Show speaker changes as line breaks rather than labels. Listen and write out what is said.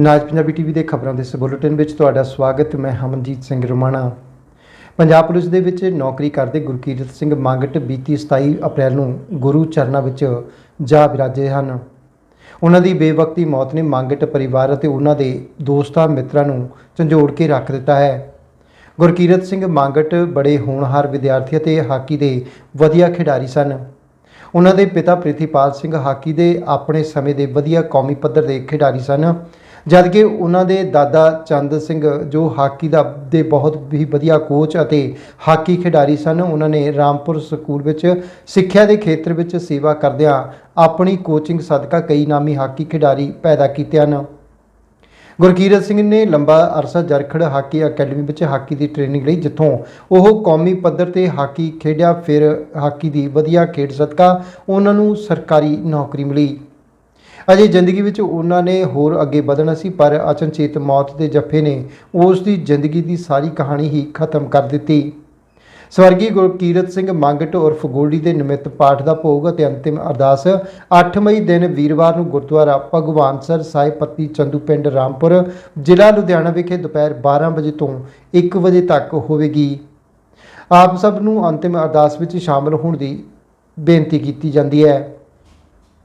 ਨਾਜ Punjabi TV ਦੇ ਖਬਰਾਂ ਦੇ ਇਸ ਬੁਲੇਟਿਨ ਵਿੱਚ ਤੁਹਾਡਾ ਸਵਾਗਤ, ਮੈਂ ਹਮਨਜੀਤ ਸਿੰਘ ਰਮਾਣਾ। ਪੰਜਾਬ ਪੁਲਿਸ ਦੇ ਵਿੱਚ ਨੌਕਰੀ ਕਰਦੇ ਗੁਰਕੀਰਤ ਸਿੰਘ ਮੰਗਟ ਬੀਤੀ 27 ਅਪ੍ਰੈਲ ਨੂੰ ਗੁਰੂ ਚਰਨਾਂ ਵਿੱਚ ਜਾ ਬਿਰਾਜੇ ਹਨ। ਉਹਨਾਂ ਦੀ ਬੇਵਕਤੀ ਮੌਤ ਨੇ ਮੰਗਟ ਪਰਿਵਾਰ ਅਤੇ ਉਹਨਾਂ ਦੇ ਦੋਸਤਾਂ ਮਿੱਤਰਾਂ ਨੂੰ ਝੰਜੋੜ ਕੇ ਰੱਖ ਦਿੱਤਾ ਹੈ। ਗੁਰਕੀਰਤ ਸਿੰਘ ਮੰਗਟ ਬੜੇ ਹੋਣਹਾਰ ਵਿਦਿਆਰਥੀ ਅਤੇ ਹਾਕੀ ਦੇ ਵਧੀਆ ਖਿਡਾਰੀ ਸਨ। ਉਹਨਾਂ ਦੇ ਪਿਤਾ ਪ੍ਰਿਥੀਪਾਲ ਸਿੰਘ ਹਾਕੀ ਦੇ ਆਪਣੇ ਸਮੇਂ ਦੇ ਵਧੀਆ ਕੌਮੀ ਪੱਧਰ ਦੇ ਖਿਡਾਰੀ ਸਨ। ਜਦਕਿ ਉਹਨਾਂ ਦੇ ਦਾਦਾ ਚੰਦ ਸਿੰਘ ਜੋ ਹਾਕੀ ਦਾ ਦੇ ਬਹੁਤ ਹੀ ਵਧੀਆ ਕੋਚ ਅਤੇ ਹਾਕੀ ਖਿਡਾਰੀ ਸਨ, ਉਹਨਾਂ ਨੇ ਰਾਮਪੁਰ ਸਕੂਲ ਵਿੱਚ ਸਿੱਖਿਆ ਦੇ ਖੇਤਰ ਵਿੱਚ ਸੇਵਾ ਕਰਦਿਆਂ ਆਪਣੀ ਕੋਚਿੰਗ ਸਦਕਾ ਕਈ ਨਾਮੀ ਹਾਕੀ ਖਿਡਾਰੀ ਪੈਦਾ ਕੀਤੇ ਹਨ। ਗੁਰਕੀਰਤ ਸਿੰਘ ਨੇ ਲੰਬਾ ਅਰਸਾ ਜਰਖੜ ਹਾਕੀ ਅਕੈਡਮੀ ਵਿੱਚ ਹਾਕੀ ਦੀ ਟ੍ਰੇਨਿੰਗ ਲਈ ਜਿੱਥੋਂ ਉਹ ਕੌਮੀ ਪੱਧਰ ਤੇ ਹਾਕੀ ਖੇਡਿਆ, ਫਿਰ ਹਾਕੀ ਦੀ ਵਧੀਆ ਖੇਡ ਸਦਕਾ ਉਹਨਾਂ ਨੂੰ ਸਰਕਾਰੀ ਨੌਕਰੀ ਮਿਲੀ। ਅਜੇ ਜ਼ਿੰਦਗੀ ਵਿੱਚ ਉਹਨਾਂ ਨੇ ਹੋਰ ਅੱਗੇ ਵਧਣਾ ਸੀ, ਪਰ ਅਚਨਚੇਤ ਮੌਤ ਦੇ ਜੱਫੇ ਨੇ ਉਸ ਦੀ ਜ਼ਿੰਦਗੀ ਦੀ ਸਾਰੀ ਕਹਾਣੀ ਹੀ ਖਤਮ ਕਰ ਦਿੱਤੀ। ਸਵਰਗੀ ਗੁਰਕੀਰਤ ਸਿੰਘ ਮੰਗਟ ਉਰਫ ਗੋਲਡੀ ਦੇ ਨਿਮਿਤ ਪਾਠ ਦਾ ਭੋਗ ਅਤੇ ਅੰਤਿਮ ਅਰਦਾਸ 8 ਮਈ ਦਿਨ ਵੀਰਵਾਰ ਨੂੰ ਗੁਰਦੁਆਰਾ ਭਗਵਾਨਸਰ ਸਾਹਿਬ ਪੱਤੀ ਚੰਦੂ ਪਿੰਡ ਰਾਮਪੁਰ, ਜ਼ਿਲ੍ਹਾ ਲੁਧਿਆਣਾ ਵਿਖੇ ਦੁਪਹਿਰ 12 ਵਜੇ ਤੋਂ 1 ਵਜੇ ਤੱਕ ਹੋਵੇਗੀ। ਆਪ ਸਭ ਨੂੰ ਅੰਤਿਮ ਅਰਦਾਸ ਵਿੱਚ ਸ਼ਾਮਲ ਹੋਣ ਦੀ ਬੇਨਤੀ ਕੀਤੀ ਜਾਂਦੀ ਹੈ।